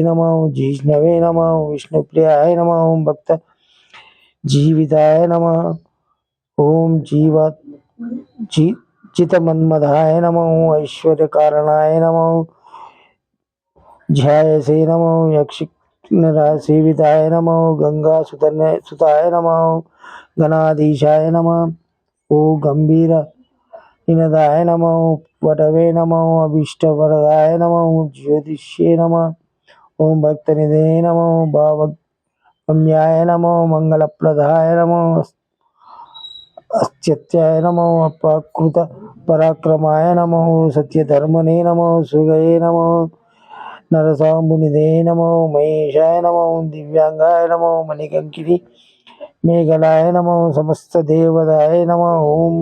నమ జీష్ణవే నమ విష్ణుప్రియాయ నమ ఓం భక్త జీవితాయ నమ ఓం జీవ జీ చితమన్మధాయ నమ ఐశ్వర్యకారణాయ నమ ధ్యాయసే నమ యక్షినరాసేవితాయ నమ గంగా సుతన సుతాయ నమ గణాధీశాయ నమ ఓ గంభీర నినదాయ నమ వటవే నమ అభీష్టవరదాయ నమ జ్యోతిష్యే నమ ఓం భక్తనిదే నమో భావగమ్యాయ నమో మంగళప్రదాయ నమో అత్యత్యాయ నమో అపాకృత పరాక్రమాయ నమో సత్యధర్మనే నమో సుగయే నమో నరసాంబునిదే నమో మహేషాయ నమో దివ్యాంగాయ నమో మణికంకిని మేఘలాయ నమో సమస్త దేవదాయ నమ ఓం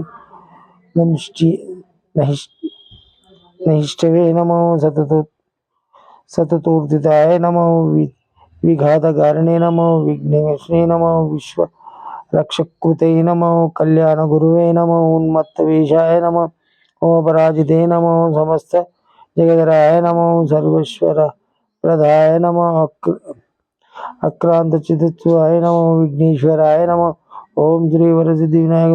నమిష్టి నహిష్ నహిష్టవే నమ సతత సతతోర్దితాయ నమ వి విఘాతకారిణే నమ విఘ్నేశ్వరే నమ విశ్వ రక్షకృతే నమ కళ్యాణ గురువే నమ ఉన్మత్తవేషాయ నమ ఓపరాజితే నమ సమస్త జగదరాయ నమ సర్వేశ్వర ప్రదాయ నమ అక్ర అక్రాంత చితత్వాయ నమ విఘ్నేశ్వరాయ నమ ఓం శ్రీ వరసిద్ధి వినాయక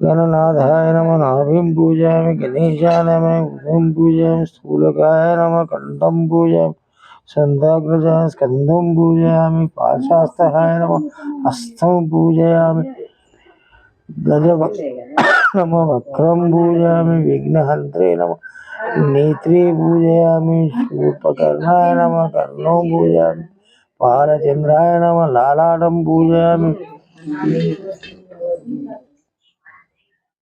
गणनाथाय नम। नाभिं पूजयामि, गणेशाय नम बुधं पूजयामि, स्थूलकाय नम कंठम पूजयामि सन्धाग्रजाय स्कन्धं पूजयामि पाशास्तहाय नम, हस्तं पूजयामि गज नम वक्रं पूजयामि विघ्नहंत्रे नम, नेत्रे पूजयामि शूर्पकर्णाय नम, कर्णं पूजयामि पालचन्द्राय नम लालाटम पूजयामि।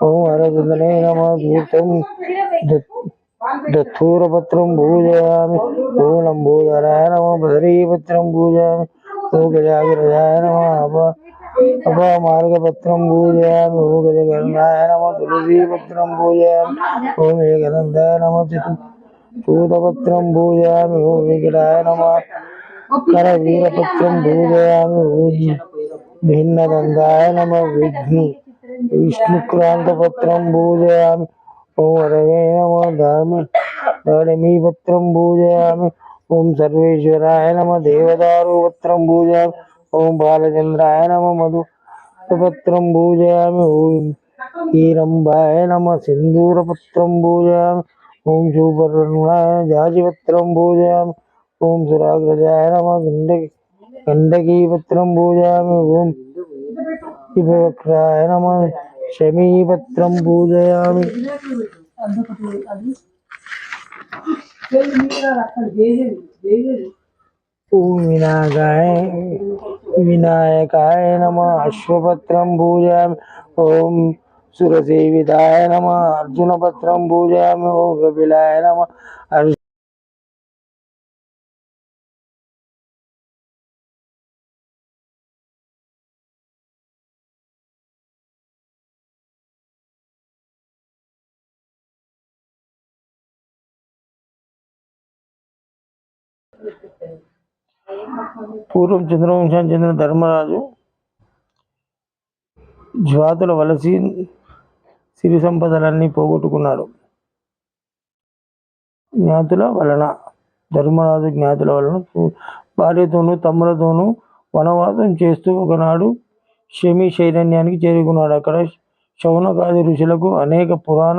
ஓம் அரவிந்தனே நம தூத்தம் தத்தூரபத்திரம் பூஜயாமி ஓம் நம்பூதராய நம பதரீபத்திரம் பூஜயாமி ஓம் கஜாகிரஜாய நம அபா அப்பா மார்கபத்திரம் பூஜயாமி ஓம் கஜகருணாய நம துளசீபத்திரம் பூஜயாமி ஓம் ஏகதந்தாய நம தூதபத்திரம் பூஜயாமி ஓம் விகடாய நம கர வீரபத்திரம் பூஜயாமி ஓம் भिन्नदन्दाय नमः विघ्नि విష్ణుక్రాంతపత్రం పూజయామి ఓం వరవే నమ ధామి దాడిమీపత్రం పూజయామి ఓం సర్వేశ్వరాయ నమ దేవదారు పత్రం పూజయామి ఓం బాలచంద్రాయ నమ మధు పత్రం పూజయామి ఓం హీరంబాయ నమ సింధూరపత్రం పూజయామి ఓం శూపర్ణాయ జాజిపత్రం పూజయామి ఓం సురాగ్రజాయ నమ గండకి గండకీపత్రం పూజయామి ఓం विभवक्राय नमः। शमीपत्रं पूजयामि। विनायकाय विनायकाय नमः। अश्वपत्रं पूजयामि। ॐ सुरसेविताय नमः। अर्जुनपत्रं पूजयामि। ॐ कपिलाय नमः। పూర్వం చంద్రవంశానికి చెందిన ధర్మరాజు జ్వాతుల వలసి సిరి సంపదలన్నీ పోగొట్టుకున్నాడు. జ్ఞాతుల వలన ధర్మరాజు జ్ఞాతుల వలన భార్యతోనూ తమ్ములతోనూ వనవాసం చేస్తూ ఒకనాడు శమి శైరణ్యానికి చేరుకున్నాడు. అక్కడ శౌనకాది ఋషులకు అనేక పురాణ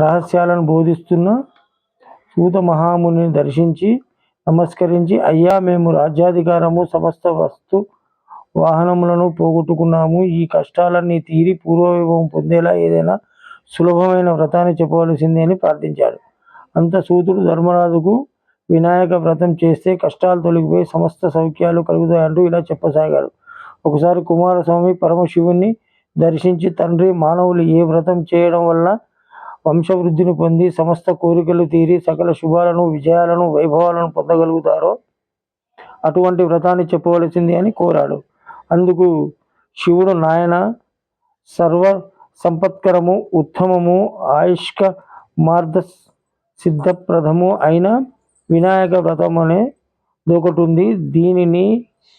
రహస్యాలను బోధిస్తున్న సూత మహాముని దర్శించి నమస్కరించి అయ్యా మేము రాజ్యాధికారము సమస్త వస్తు వాహనములను పోగొట్టుకున్నాము. ఈ కష్టాలన్నీ తీరి పూర్వవైభవం పొందేలా ఏదైనా సులభమైన వ్రతాన్ని చెప్పవలసింది అని ప్రార్థించాడు. అంత సూతుడు ధర్మరాజుకు వినాయక వ్రతం చేస్తే కష్టాలు తొలగిపోయి సమస్త సౌఖ్యాలు కలుగుతాయంటూ ఇలా చెప్పసాగాడు. ఒకసారి కుమారస్వామి పరమశివుణ్ణి దర్శించి తండ్రి మానవులు ఏ వ్రతం చేయడం వలన వంశవృద్ధిని పొంది సమస్త కోరికలు తీరి సకల శుభాలను విజయాలను వైభవాలను పొందగలుగుతారో అటువంటి వ్రతాన్ని చెప్పవలసింది అని కోరాడు. అందుకు శివుడు నాయన సర్వ సంపత్కరము ఉత్తమము ఆయుష్క మార్గ సిద్ధప్రదము అయిన వినాయక వ్రతం అనే దూకటుంది. దీనిని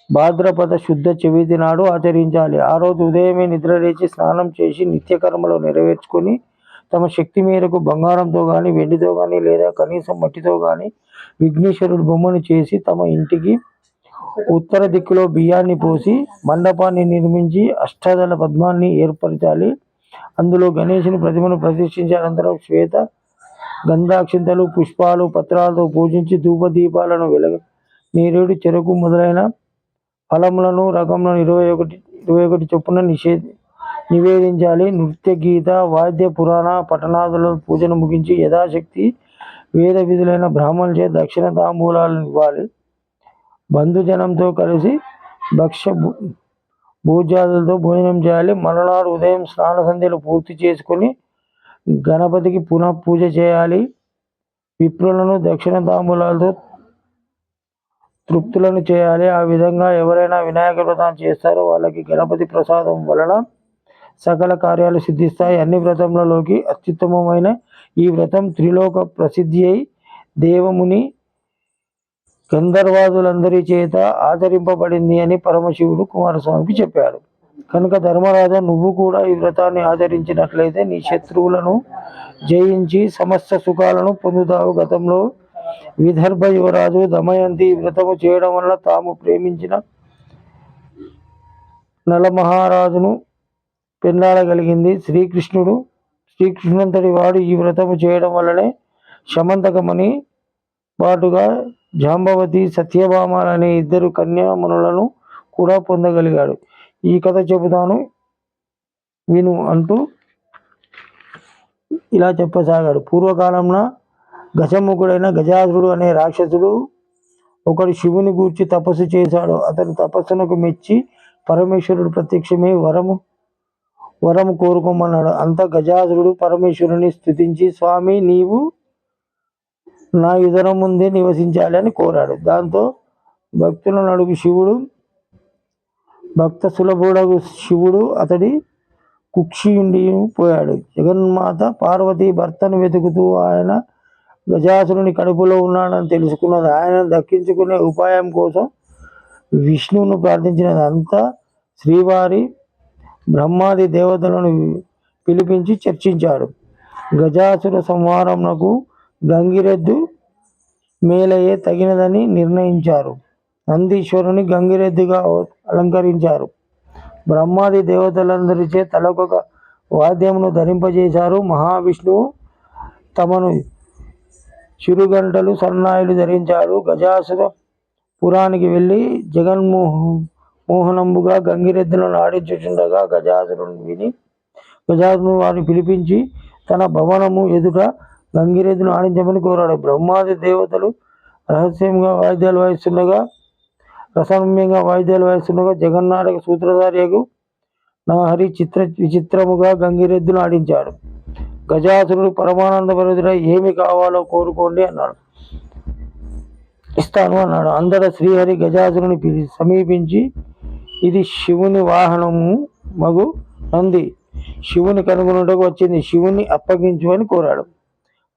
భాద్రపద శుద్ధ చవితి నాడు ఆచరించాలి. ఆ రోజు ఉదయమే నిద్రలేచి స్నానం చేసి నిత్యకర్మలు నెరవేర్చుకొని తమ శక్తి మేరకు బంగారంతో కానీ వెండితో కానీ లేదా కనీసం మట్టితో కానీ విఘ్నేశ్వరుడు బొమ్మను చేసి తమ ఇంటికి ఉత్తర దిక్కులో బియ్యాన్ని పోసి మండపాన్ని నిర్మించి అష్టాదళ పద్మాన్ని ఏర్పరచాలి. అందులో గణేశుని ప్రతిమను ప్రతిష్ఠించిన అనంతరం శ్వేత గంధాక్షింతలు పుష్పాలు పత్రాలతో పూజించి ధూప దీపాలను వెలగ నేరేడు చెరకు మొదలైన ఫలములను రకములను ఇరవై ఒకటి ఇరవై ఒకటి చొప్పున నిషేధి నివేదించాలి. నృత్య గీత వాద్య పురాణ పట్టణాదుల పూజను ముగించి యథాశక్తి వేద విధులైన బ్రాహ్మణులచే దక్షిణ తాంబూలాలను ఇవ్వాలి. బంధుజనంతో కలిసి భక్ష్య భూ- భోజనం చేయాలి. మరునాడు ఉదయం స్నాన సంధ్యలు పూర్తి చేసుకొని గణపతికి పునః పూజ చేయాలి. విప్రులను దక్షిణ తాంబూలాలతో తృప్తులను చేయాలి. ఆ విధంగా ఎవరైనా వినాయక వ్రతం చేస్తారో వాళ్ళకి గణపతి ప్రసాదం వలన సకల కార్యాలు సిద్ధిస్తాయి. అన్ని వ్రతములలోకి అత్యుత్తమమైన ఈ వ్రతం త్రిలోక ప్రసిద్ధి అయి దేవముని గంధర్వాదులందరి చేత ఆచరింపబడింది అని పరమశివుడు కుమారస్వామికి చెప్పాడు. కనుక ధర్మరాజా నువ్వు కూడా ఈ వ్రతాన్ని ఆచరించినట్లయితే నీ శత్రువులను జయించి సమస్త సుఖాలను పొందుతావు. గతంలో విదర్భ యువరాజు దమయంతి ఈ వ్రతము చేయడం వల్ల తాము ప్రేమించిన నలమహారాజును పెండాడగలిగింది శ్రీకృష్ణుడు. శ్రీకృష్ణుడంతటి వాడు ఈ వ్రతము చేయడం వల్లనే శమంతకమని పాటుగా జాంబవతి సత్యభామ అనే ఇద్దరు కన్యామనులను కూడా పొందగలిగాడు. ఈ కథ చెబుతాను విను అంటూ ఇలా చెప్పసాగాడు. పూర్వకాలంలో గజముఖుడైన గజాసురుడు అనే రాక్షసుడు ఒకడు శివుని గూర్చి తపస్సు చేశాడు. అతని తపస్సునకు మెచ్చి పరమేశ్వరుడు ప్రత్యక్షమై వరము వరం కోరుకోమన్నాడు. అంత గజాసురుడు పరమేశ్వరుని స్థుతించి స్వామి నీవు నా యుధరం ముందే నివసించాలి అని కోరాడు. దాంతో భక్తులను అడుగు శివుడు భక్త సులభుడగు శివుడు అతడి కుక్షియుండి పోయాడు. జగన్మాత పార్వతి భర్తను వెతుకుతూ ఆయన గజాసురుని కడుపులో ఉన్నాడని తెలుసుకున్నది. ఆయన దక్కించుకునే ఉపాయం కోసం విష్ణువును ప్రార్థించినది. అంతా శ్రీవారి బ్రహ్మాది దేవతలను పిలిపించి చర్చించాడు. గజాసుర సంహారమునకు గంగిరెద్దు మేలయ్యే తగినదని నిర్ణయించారు. నందీశ్వరుని గంగిరెద్దుగా అలంకరించారు. బ్రహ్మాది దేవతలందరిచే తలకొక వాద్యమును ధరింపజేశారు. మహావిష్ణువు తమను చిరుగంటలు సన్నాయిలు ధరించాడు. గజాసుర పురానికి వెళ్ళి జగన్మోహన్ మోహనంబుగా గంగిరెద్దులను ఆడించుచుండగా గజాసురుని విని గజాసురుని వారిని పిలిపించి తన భవనము ఎదుట గంగిరెద్దును ఆడించమని కోరాడు. బ్రహ్మాది దేవతలు రహస్యంగా వాయిద్యాలు వాయిస్తుండగా రసరమ్యంగా వాయిద్యాలు వాయిస్తుండగా జగన్నాటక సూత్రధారియకు నా హరి చిత్ర విచిత్రముగా గంగిరెద్దును ఆడించాడు గజాసురుడు పరమానంద భరితుడై ఏమి కావాలో కోరుకోండి అన్నాడు. ఇస్తాను అన్నాడు. అందరూ శ్రీహరి గజాసురుని పిలిచి సమీపించి ఇది శివుని వాహనము మగు నంది. శివుని కనుగొనుటకు వచ్చింది. శివుని అప్పగించు అని కోరాడు.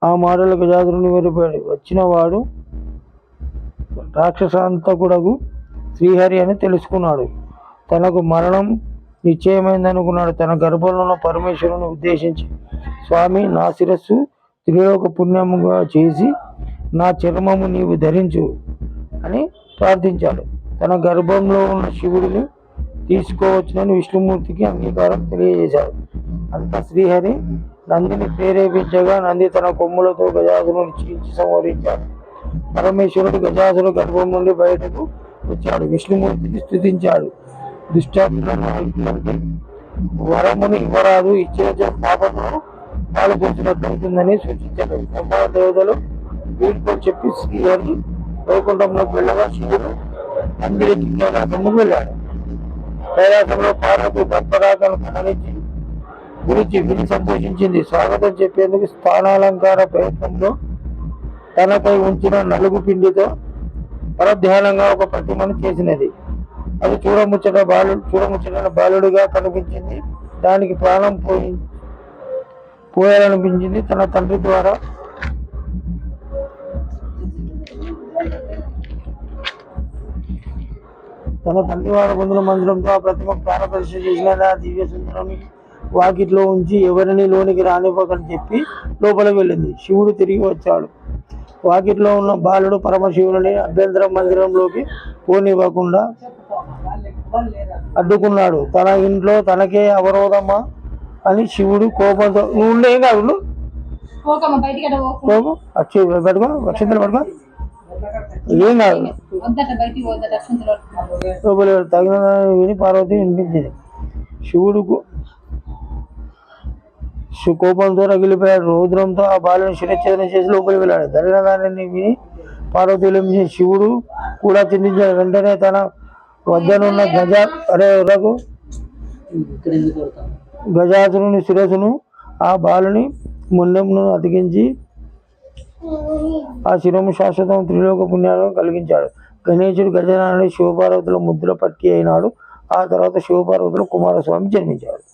ఆ మాటలు గజాసురుని వెళ్ళిపోయాడు వచ్చిన వాడు రాక్షసాంతకుడగు శ్రీహరి అని తెలుసుకున్నాడు. తనకు మరణం నిశ్చయమైందనుకున్నాడు. తన గర్భంలో ఉన్న పరమేశ్వరుని ఉద్దేశించి స్వామి నా శిరస్సు త్రిలోక పుణ్యముగా చేసి నా చర్మము నీవు ధరించు అని ప్రార్థించాడు. తన గర్భంలో ఉన్న శివుడిని తీసుకోవచ్చునని విష్ణుమూర్తికి అంగీకారం తెలియజేశాడు. అంత శ్రీహరి నందిని ప్రేరేపించగా నంది తన కొమ్ములతో గజాసురుని చీల్చి సంహరించాడు. పరమేశ్వరుడు గజాసురు గర్భం నుండి బయటకు వచ్చాడు. విష్ణుమూర్తిని స్థుతించాడు దుష్టాత్మలను వరమును ఇవ్వరాదు. ఇచ్చిన పాపమును అవుతుందని సూచించాడు. దేవతలు వీటితో చెప్పి శ్రీహరి వైకుంఠంలోకి వెళ్ళగా శివుడు అందరికి కైలాసముకు వెళ్ళాడు. కైలాసంలో పార్వతి దర్పరాకను కనరించి గురించి విని సంతోషించింది. స్వాగతం చెప్పేందుకు స్థానాలంకార ప్రయత్నంలో తనపై ఉంచిన నలుగు పిండితో పరధ్యానంగా ఒక ప్రతిమను చేసినది. అది చూడముచ్చట బాలుడు చూడముచ్చట బాలుడిగా కనిపించింది. దానికి ప్రాణం పోయి పోయాలనిపించింది తన తండ్రి ద్వారా. తన తండ్రి వారి పొందిన మందిరంతో ఆ ప్రతిమ ప్రాణ ప్రతిష్ఠ చేసిన ఆ దివ్య సుందరం వాకిట్లో ఉంచి ఎవరిని లోనికి రానివ్వకని చెప్పి లోపలికి వెళ్ళింది. శివుడు తిరిగి వచ్చాడు. వాకిట్లో ఉన్న బాలుడు పరమశివుని అభ్యంతర మందిరంలోకి పోనివ్వకుండా అడ్డుకున్నాడు. తన ఇంట్లో తనకే అవరోధమా అని శివుడు కోపంతో నువ్వు ఉండే ఏం కాదు. కోపం? పెట్టుకో అక్షంతలు పట్టుకో. ఏం కాదు. లోపల తగిన విని పార్వతి వినిపించింది. శివుడుకు కోపంతో రగిలిపోయాడు. రౌద్రంతో ఆ బాలుని శిరచ్ఛేదన చేసి లోపలికి వెళ్ళాడు. జరిగిన దానిని విని పార్వతి విలించి శివుడు కూడా చింతించాడు. వెంటనే తన వద్దనున్న గజ అరే రఘు గజాసురుని శిరస్సును ఆ బాలుని ముండమును అతికించి ఆ శిరము శాశ్వతం త్రిలోక పుణ్యాలను కలిగించాడు. గణేశుడు గజనాన్ని శివపార్వతుల ముద్దుల పట్టి అయినాడు. ఆ తర్వాత శివపార్వతులు కుమారస్వామి జన్మించాడు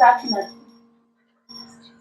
సాక్షి